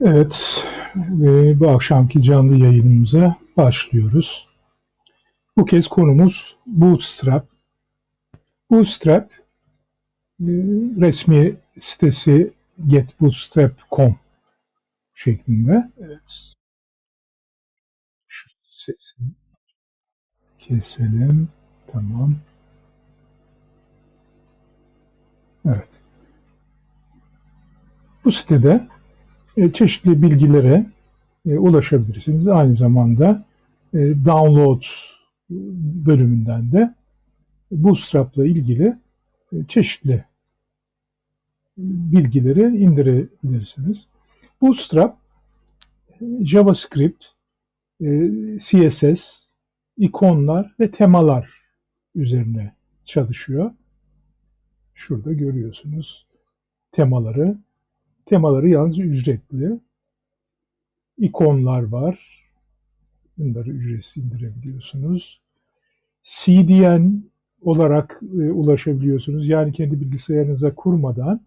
Evet ve bu akşamki canlı yayınımıza başlıyoruz. Bu kez konumuz Bootstrap. Bootstrap e, resmi sitesi getbootstrap.com şeklinde. Evet. Şu sesi keselim. Tamam. Evet. Bu sitede çeşitli bilgilere e, ulaşabilirsiniz. Aynı zamanda e, download bölümünden de Bootstrap'la ilgili çeşitli bilgileri indirebilirsiniz. Bootstrap JavaScript, CSS, ikonlar ve temalar üzerine çalışıyor. Şurada görüyorsunuz temaları. Temaları yalnız ücretli. İkonlar var. Bunları ücretsiz indirebiliyorsunuz. CDN olarak e, ulaşabiliyorsunuz. Yani kendi bilgisayarınıza kurmadan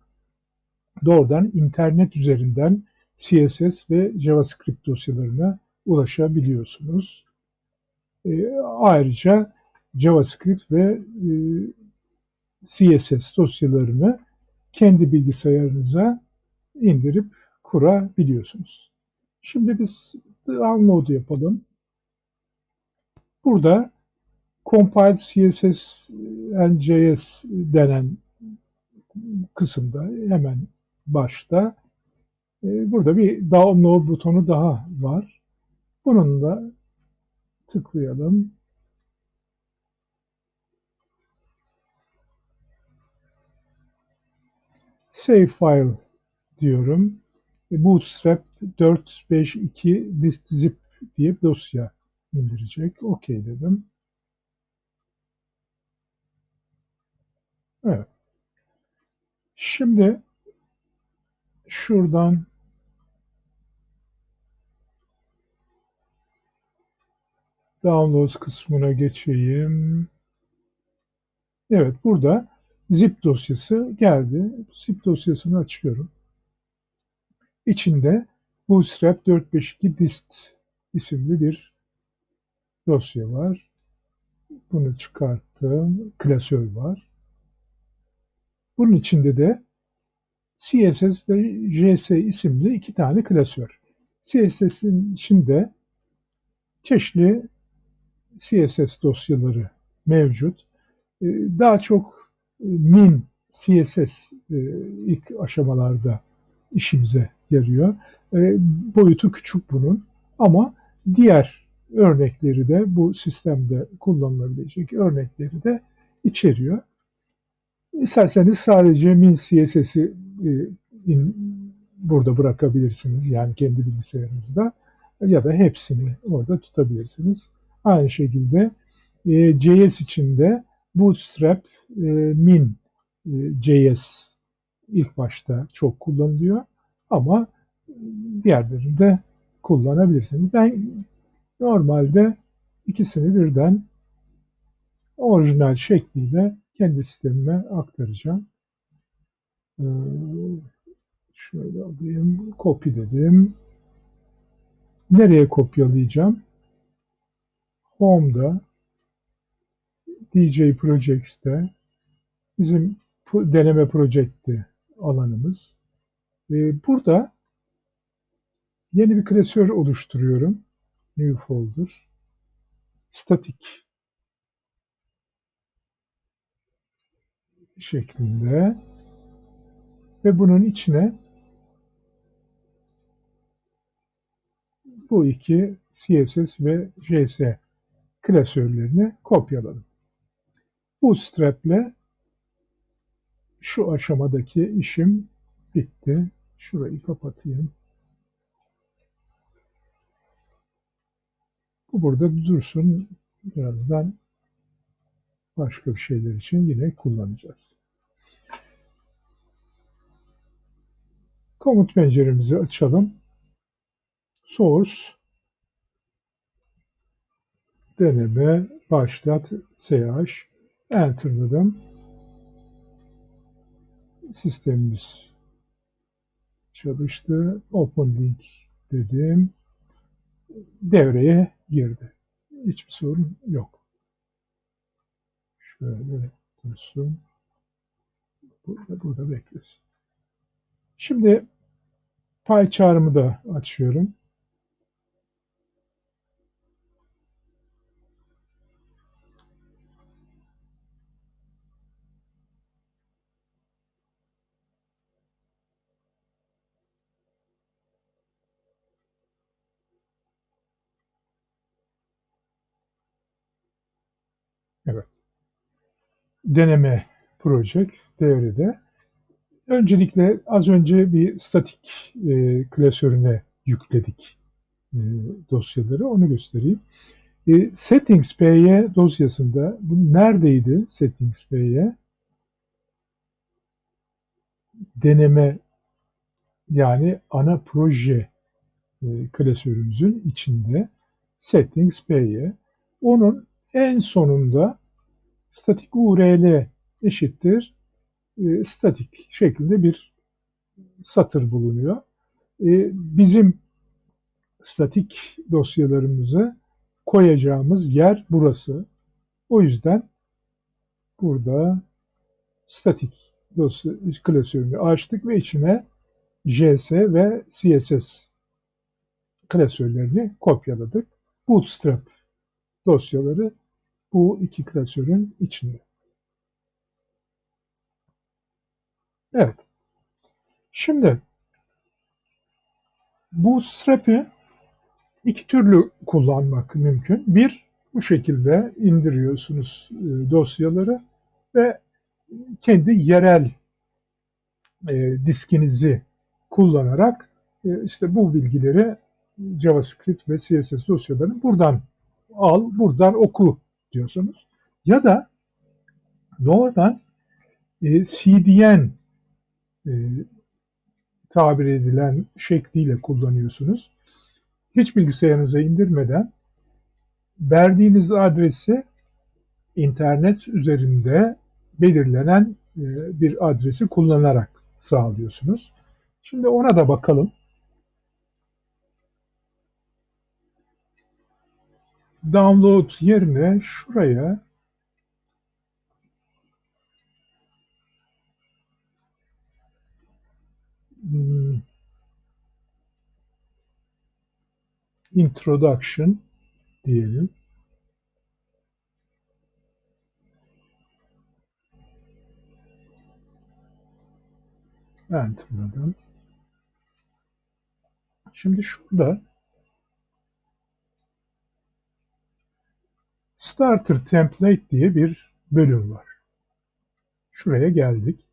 doğrudan internet üzerinden CSS ve JavaScript dosyalarına ulaşabiliyorsunuz. E, ayrıca JavaScript ve e, CSS dosyalarını kendi bilgisayarınıza indirip kurabiliyorsunuz. Şimdi biz download yapalım. Burada compile CSS and JS denen kısımda hemen başta e, burada bir download butonu daha var. Bunun da tıklayalım. Save file diyorum. E, Bootstrap 452 list zip diye bir dosya indirecek. OK dedim. Evet. Şimdi şuradan Downloads kısmına geçeyim. Evet burada zip dosyası geldi. Zip dosyasını açıyorum. İçinde Bootstrap 452 dist isimli bir dosya var. Bunu çıkarttım. Klasör var. Bunun içinde de CSS ve JS isimli iki tane klasör. CSS'in içinde çeşitli CSS dosyaları mevcut. Ee, daha çok e, min CSS e, ilk aşamalarda işimize yarıyor. E, boyutu küçük bunun ama diğer örnekleri de bu sistemde kullanılabilecek örnekleri de içeriyor. İsterseniz sadece min CSS'i burada bırakabilirsiniz yani kendi bilgisayarınızda ya da hepsini orada tutabilirsiniz. Aynı şekilde e, JS içinde Bootstrap e, Min e, JS ilk başta çok kullanılıyor ama diğerlerini de kullanabilirsiniz. Ben normalde ikisini birden orijinal şekliyle kendi sistemime aktaracağım. Ee, şöyle alayım, copy dedim. Nereye kopyalayacağım? Home'da, DJ Projects'te bizim deneme projekti alanımız. Ee, burada yeni bir klasör oluşturuyorum. New folder. Static şeklinde ve bunun içine bu iki CSS ve JS klasörlerini kopyaladım. Bootstrap ile şu aşamadaki işim bitti. Şurayı kapatayım. Bu burada dursun. Birazdan başka bir şeyler için yine kullanacağız. Komut penceremizi açalım. Source deneme başlat ch enter'ladım. Sistemimiz çalıştı. Open link dedim. Devreye girdi. Hiçbir sorun yok. Şöyle dursun. Burada, burada beklesin. Şimdi pay çağrımı da açıyorum. Deneme proje devrede. Öncelikle az önce bir statik e, klasörüne yükledik e, dosyaları. Onu göstereyim. E, settings.py dosyasında bu neredeydi settings.py? Deneme yani ana proje e, klasörümüzün içinde settings.py. Onun en sonunda statik url eşittir e, statik şeklinde bir satır bulunuyor. E, bizim statik dosyalarımızı koyacağımız yer burası. O yüzden burada statik dosya klasörünü açtık ve içine JS ve CSS klasörlerini kopyaladık. Bootstrap dosyaları bu iki klasörün içinde. Evet. Şimdi Bootstrap'i iki türlü kullanmak mümkün. Bir, bu şekilde indiriyorsunuz e, dosyaları ve kendi yerel e, diskinizi kullanarak e, işte bu bilgileri JavaScript ve CSS dosyalarını buradan al, buradan oku diyorsunuz. Ya da doğrudan e, CDN e, tabir edilen şekliyle kullanıyorsunuz. Hiç bilgisayarınıza indirmeden verdiğiniz adresi internet üzerinde belirlenen e, bir adresi kullanarak sağlıyorsunuz. Şimdi ona da bakalım. Download yerine şuraya Hmm. introduction diyelim. Enter'ladım. Şimdi şurada Starter Template diye bir bölüm var. Şuraya geldik.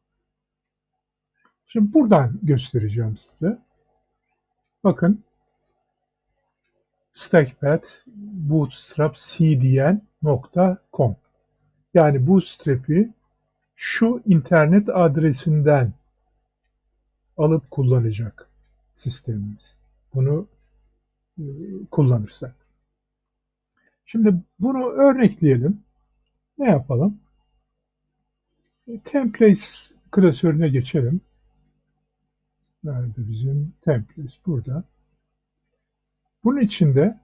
Şimdi buradan göstereceğim size. Bakın stackpad bootstrapcdn.com yani bootstrap'i şu internet adresinden alıp kullanacak sistemimiz. Bunu e, kullanırsak. Şimdi bunu örnekleyelim. Ne yapalım? Templates klasörüne geçelim. Nerede bizim templates? Burada. Bunun içinde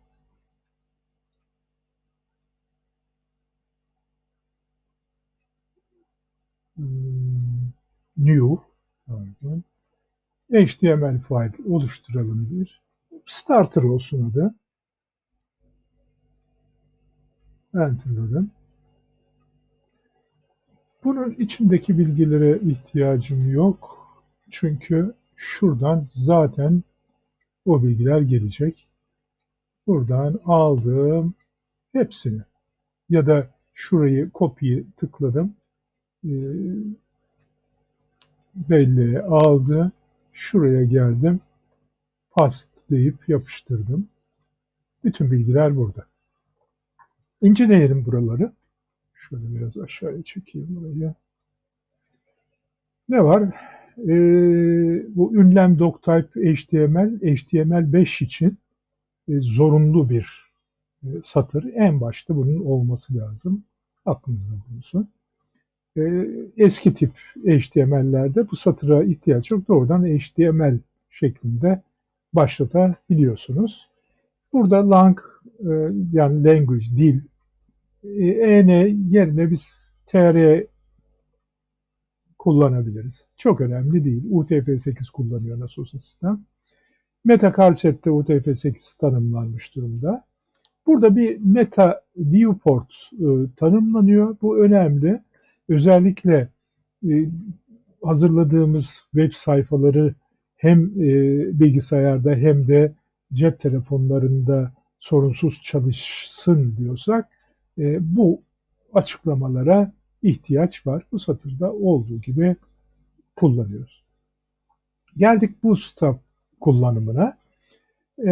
hmm, new pardon, HTML file oluşturalım bir. Starter olsun adı. Enter'ladım. Bunun içindeki bilgilere ihtiyacım yok. Çünkü şuradan zaten o bilgiler gelecek. Buradan aldım hepsini ya da şurayı kopyayı tıkladım. Ee, belleğe aldı. Şuraya geldim. Past deyip yapıştırdım. Bütün bilgiler burada. İnceleyelim buraları. Şöyle biraz aşağıya çekeyim burayı. Ne var? e, bu ünlem doctype HTML, HTML5 için e, zorunlu bir e, satır. En başta bunun olması lazım. Aklınızda bulunsun. E, eski tip HTML'lerde bu satıra ihtiyaç yok. Doğrudan HTML şeklinde başlatabiliyorsunuz. Burada lang e, yani language, dil, e, en yerine biz tr kullanabiliriz. Çok önemli değil. UTF-8 kullanıyor nasıl olsa sistem. Metakalset'te UTF-8 tanımlanmış durumda. Burada bir meta viewport e, tanımlanıyor. Bu önemli. Özellikle e, hazırladığımız web sayfaları hem e, bilgisayarda hem de cep telefonlarında sorunsuz çalışsın diyorsak e, bu açıklamalara ihtiyaç var. Bu satırda olduğu gibi kullanıyoruz. Geldik Bootstrap kullanımına. E,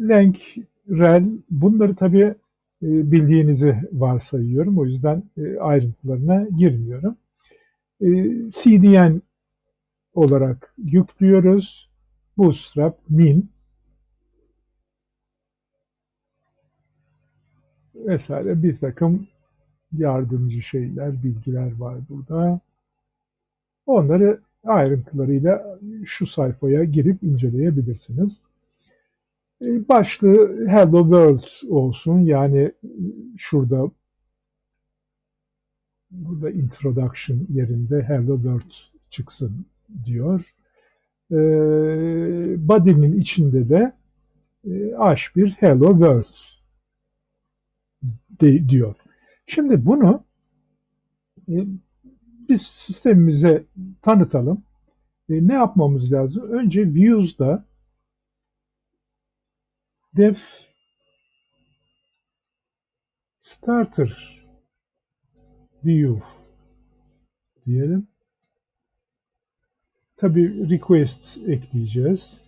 Lang, rel bunları tabii e, bildiğinizi varsayıyorum. O yüzden e, ayrıntılarına girmiyorum. E, CDN olarak yüklüyoruz. Bootstrap min vesaire bir takım yardımcı şeyler, bilgiler var burada. Onları ayrıntılarıyla şu sayfaya girip inceleyebilirsiniz. E, başlığı Hello World olsun. Yani şurada burada introduction yerinde Hello World çıksın diyor. E, body'nin içinde de e, H1 Hello World de, diyor. Şimdi bunu e, biz sistemimize tanıtalım. E, ne yapmamız lazım? Önce Views'da def starter view diyelim. Tabi request ekleyeceğiz.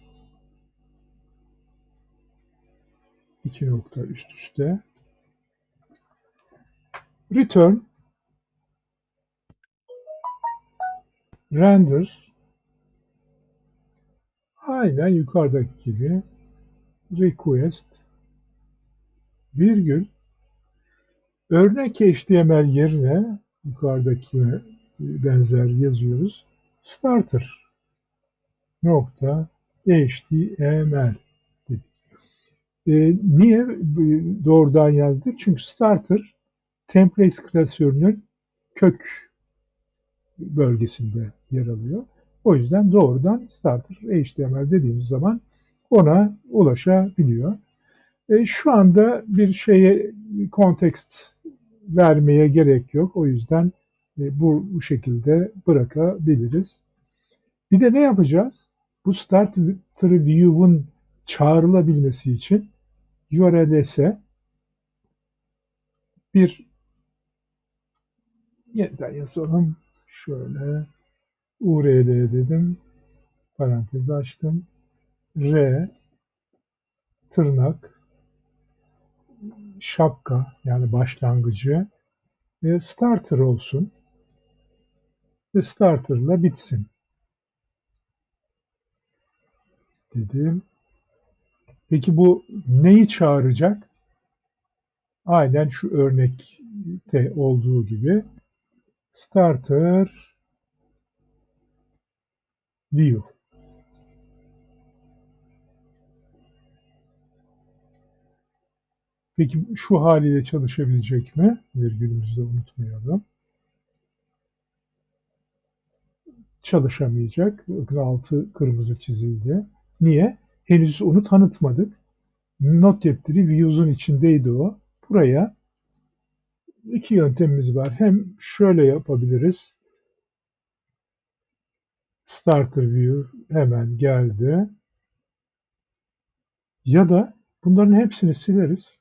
İki nokta üst üste. Return render aynen yukarıdaki gibi request virgül örnek HTML yerine yukarıdaki benzer yazıyoruz. Starter nokta HTML e, niye doğrudan yazdık? Çünkü starter templates klasörünün kök bölgesinde yer alıyor. O yüzden doğrudan starter HTML dediğimiz zaman ona ulaşabiliyor. E, şu anda bir şeye kontekst vermeye gerek yok. O yüzden e, bu, bu şekilde bırakabiliriz. Bir de ne yapacağız? Bu starter view'un çağrılabilmesi için URL'se bir yeniden yazalım. Şöyle URL dedim. Parantez açtım. R tırnak şapka yani başlangıcı ve starter olsun ve starterla bitsin dedim. Peki bu neyi çağıracak? Aynen şu örnekte olduğu gibi starter view. Peki şu haliyle çalışabilecek mi? Virgülümüzü de unutmayalım. Çalışamayacak. Altı kırmızı çizildi. Niye? Henüz onu tanıtmadık. Not defteri views'un içindeydi o. Buraya iki yöntemimiz var. Hem şöyle yapabiliriz. Starter view hemen geldi. Ya da bunların hepsini sileriz.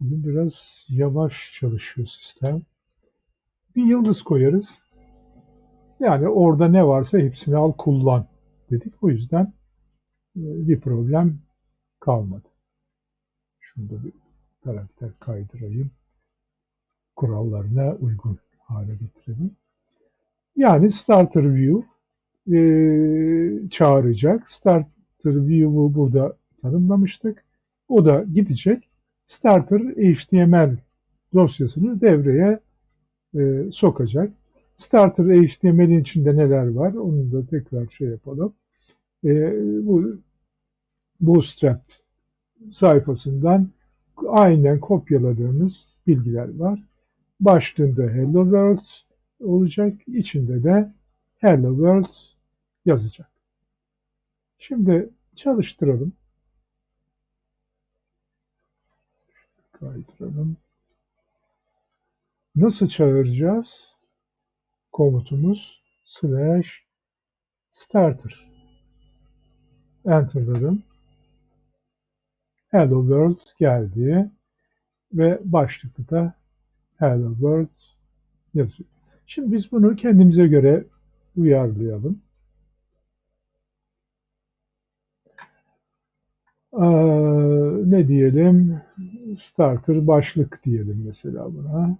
Bugün biraz yavaş çalışıyor sistem. Bir yıldız koyarız. Yani orada ne varsa hepsini al kullan dedik. O yüzden e, bir problem kalmadı. Şurada bir karakter kaydırayım. Kurallarına uygun hale getirelim. Yani starter view e, çağıracak. Starter view'u burada tanımlamıştık. O da gidecek. Starter HTML dosyasını devreye e, sokacak. Starter HTML'in içinde neler var onu da tekrar şey yapalım. E, bu Bootstrap sayfasından aynen kopyaladığımız bilgiler var. Başlığında Hello World olacak. içinde de Hello World yazacak. Şimdi çalıştıralım. Kaydıralım. Nasıl çağıracağız? Komutumuz slash starter. Enter'ladım. Hello World geldi ve başlıkta da Hello World yazıyor. Şimdi biz bunu kendimize göre uyarlayalım. Ee, ne diyelim? Starter başlık diyelim mesela buna.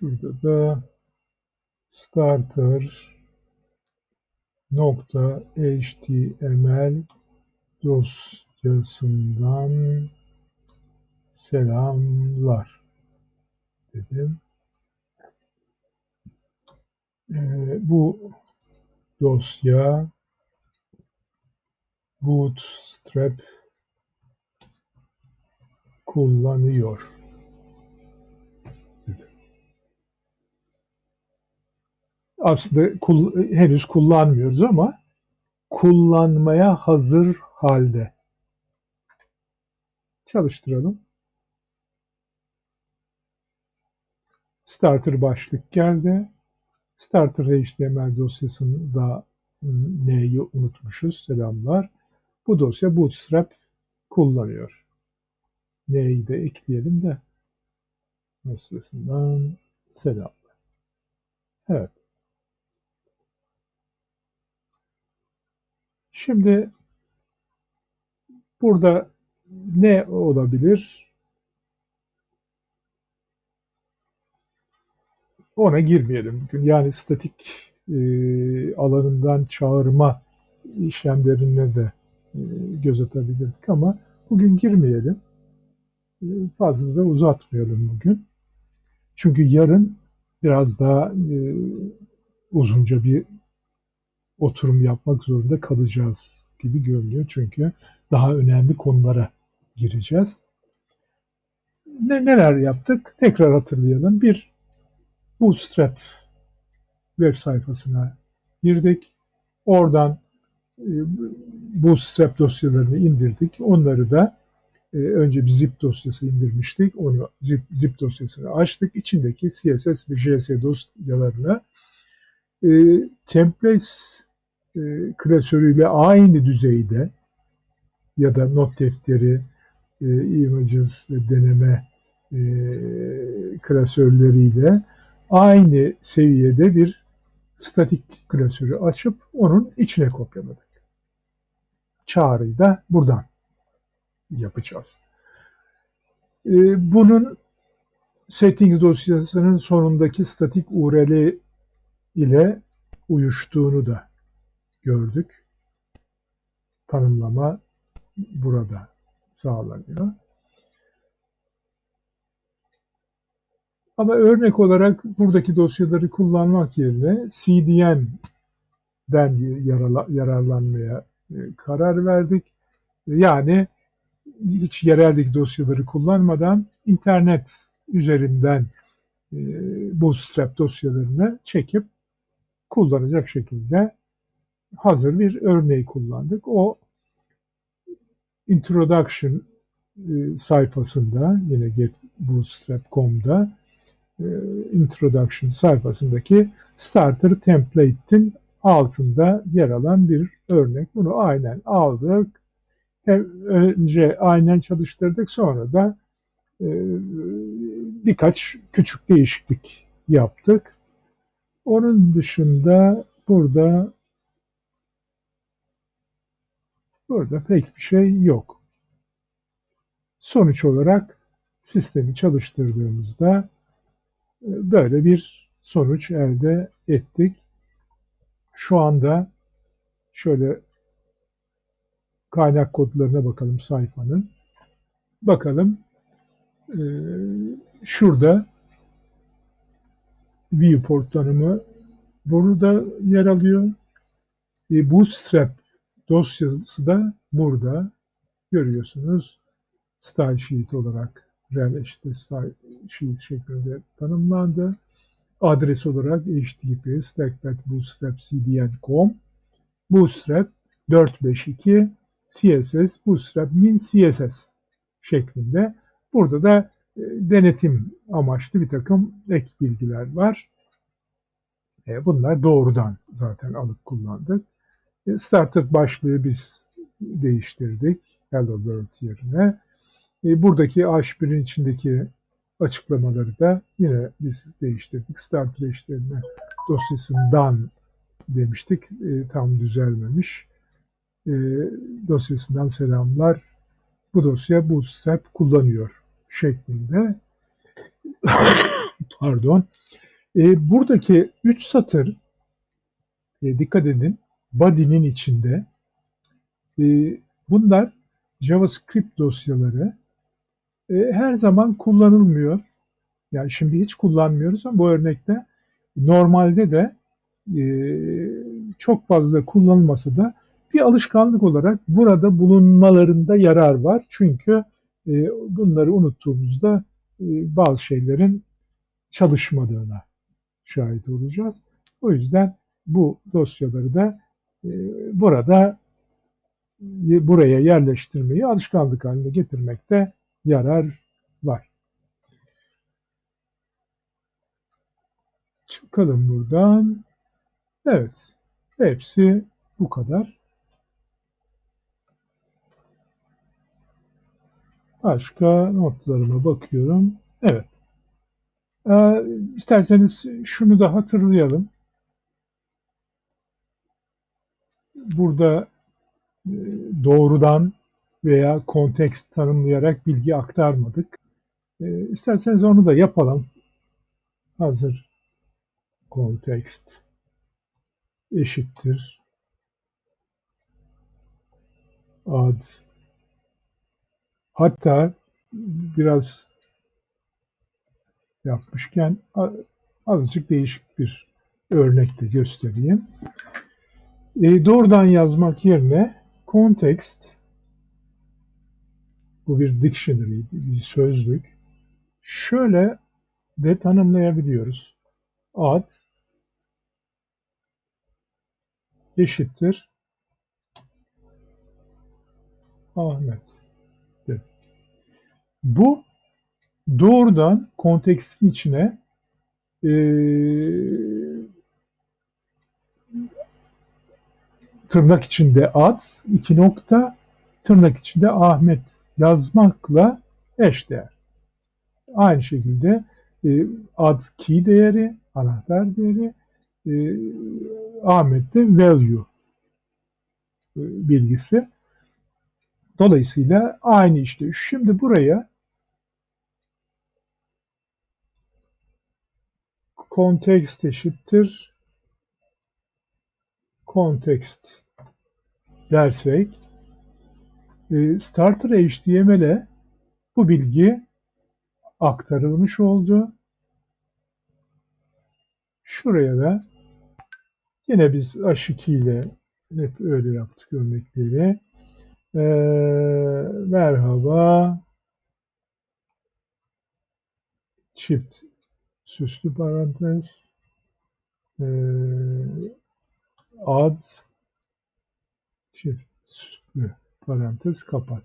Şurada da starter nokta html dosyasından selamlar dedim. Ee, bu dosya Bootstrap kullanıyor. Aslında kul, henüz kullanmıyoruz ama kullanmaya hazır halde. Çalıştıralım. Starter başlık geldi. Starter HTML dosyasında neyi unutmuşuz? Selamlar. Bu dosya Bootstrap kullanıyor. Neyi de ekleyelim de dosyasından selamlar. Evet. Şimdi burada ne olabilir? Ona girmeyelim. Yani statik e, alanından çağırma işlemlerine de e, göz atabilirdik ama bugün girmeyelim. E, fazla da uzatmayalım bugün. Çünkü yarın biraz daha e, uzunca bir oturum yapmak zorunda kalacağız gibi görünüyor. Çünkü daha önemli konulara gireceğiz. Ne, neler yaptık? Tekrar hatırlayalım. Bir, Bootstrap web sayfasına girdik. Oradan e, Bootstrap dosyalarını indirdik. Onları da e, önce bir zip dosyası indirmiştik. Onu zip, zip dosyasını açtık. İçindeki CSS ve JS dosyalarını e, templates e, klasörüyle aynı düzeyde ya da not defteri, e, images ve deneme e, klasörleriyle aynı seviyede bir statik klasörü açıp onun içine kopyaladık. Çağrıyı da buradan yapacağız. E, bunun settings dosyasının sonundaki statik URL ile uyuştuğunu da gördük. Tanımlama burada sağlanıyor. Ama örnek olarak buradaki dosyaları kullanmak yerine CDN'den yararlanmaya e, karar verdik. Yani hiç yereldeki dosyaları kullanmadan internet üzerinden e, Bootstrap dosyalarını çekip kullanacak şekilde hazır bir örneği kullandık. O introduction e, sayfasında yine getbootstrap.com'da e, introduction sayfasındaki starter template'in altında yer alan bir örnek. Bunu aynen aldık. Önce aynen çalıştırdık sonra da e, birkaç küçük değişiklik yaptık. Onun dışında burada Burada pek bir şey yok. Sonuç olarak sistemi çalıştırdığımızda e, böyle bir sonuç elde ettik. Şu anda şöyle kaynak kodlarına bakalım sayfanın. Bakalım e, şurada viewport tanımı burada yer alıyor. E, Bootstrap dosyası da burada görüyorsunuz. Style sheet olarak rel işte style sheet şeklinde tanımlandı. Adres olarak http stackpad bootstrap cdn.com bootstrap 452 css bootstrap min css şeklinde. Burada da e, denetim amaçlı bir takım ek bilgiler var. E, bunlar doğrudan zaten alıp kullandık. Starter başlığı biz değiştirdik. Hello World yerine. E, buradaki H1'in içindeki açıklamaları da yine biz değiştirdik. Starter HTML dosyasından demiştik. E, tam düzelmemiş. E, dosyasından selamlar. Bu dosya Bootstrap kullanıyor şeklinde. Pardon. Buradaki 3 satır dikkat edin body'nin içinde e, bunlar JavaScript dosyaları e, her zaman kullanılmıyor. Yani şimdi hiç kullanmıyoruz ama bu örnekte normalde de e, çok fazla kullanılması da bir alışkanlık olarak burada bulunmalarında yarar var. Çünkü e, bunları unuttuğumuzda e, bazı şeylerin çalışmadığına şahit olacağız. O yüzden bu dosyaları da burada e, buraya yerleştirmeyi alışkanlık haline getirmekte yarar var. Çıkalım buradan. Evet. Hepsi bu kadar. Başka notlarıma bakıyorum. Evet. Ee, isterseniz şunu da hatırlayalım. Burada e, doğrudan veya kontekst tanımlayarak bilgi aktarmadık. E, isterseniz onu da yapalım. Hazır kontekst eşittir ad hatta biraz yapmışken azıcık değişik bir örnek de göstereyim. E, doğrudan yazmak yerine context bu bir dictionary, bir sözlük. Şöyle de tanımlayabiliyoruz. Ad eşittir Ahmet. Bu doğrudan kontekstin içine e, tırnak içinde ad, iki nokta, tırnak içinde Ahmet yazmakla eşdeğer. Aynı şekilde e, ad key değeri, anahtar değeri, e, Ahmet'te value e, bilgisi. Dolayısıyla aynı işte. Şimdi buraya context eşittir context dersek e, Starter HTML'e bu bilgi aktarılmış oldu. Şuraya da yine biz H2 ile hep öyle yaptık örnekleri. Ee, merhaba çift süslü parantez ee, ad çift süslü parantez kapat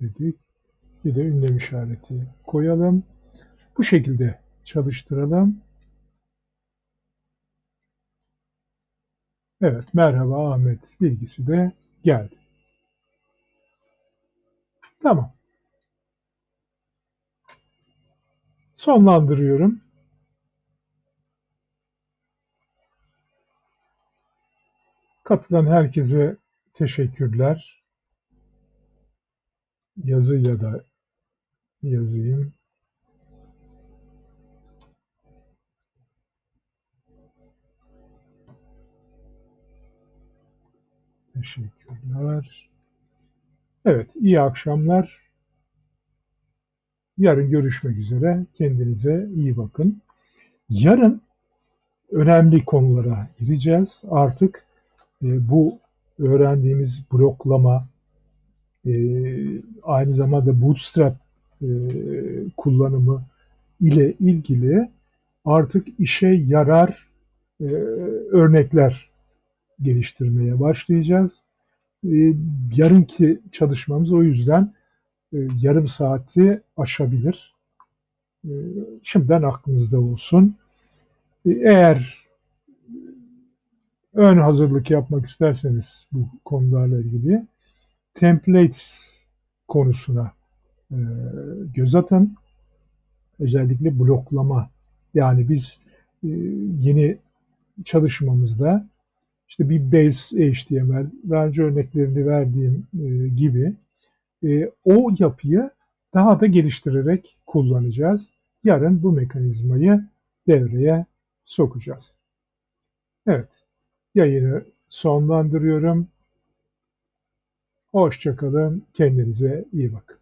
dedik. Bir de ünlem işareti koyalım. Bu şekilde çalıştıralım. Evet, merhaba Ahmet bilgisi de geldi. Tamam. Sonlandırıyorum. Katılan herkese teşekkürler. Yazıyla da yazayım. Teşekkürler. Evet, iyi akşamlar. Yarın görüşmek üzere. Kendinize iyi bakın. Yarın önemli konulara gireceğiz. Artık bu öğrendiğimiz bloklama, e, aynı zamanda bootstrap e, kullanımı ile ilgili artık işe yarar e, örnekler geliştirmeye başlayacağız. E, yarınki çalışmamız o yüzden e, yarım saati aşabilir. E, şimdiden aklınızda olsun. E, eğer ön hazırlık yapmak isterseniz bu konularla ilgili templates konusuna e, göz atın. Özellikle bloklama. Yani biz e, yeni çalışmamızda işte bir base HTML, daha önce örneklerini verdiğim e, gibi e, o yapıyı daha da geliştirerek kullanacağız. Yarın bu mekanizmayı devreye sokacağız. Evet, yayını sonlandırıyorum. Hoşçakalın, kendinize iyi bakın.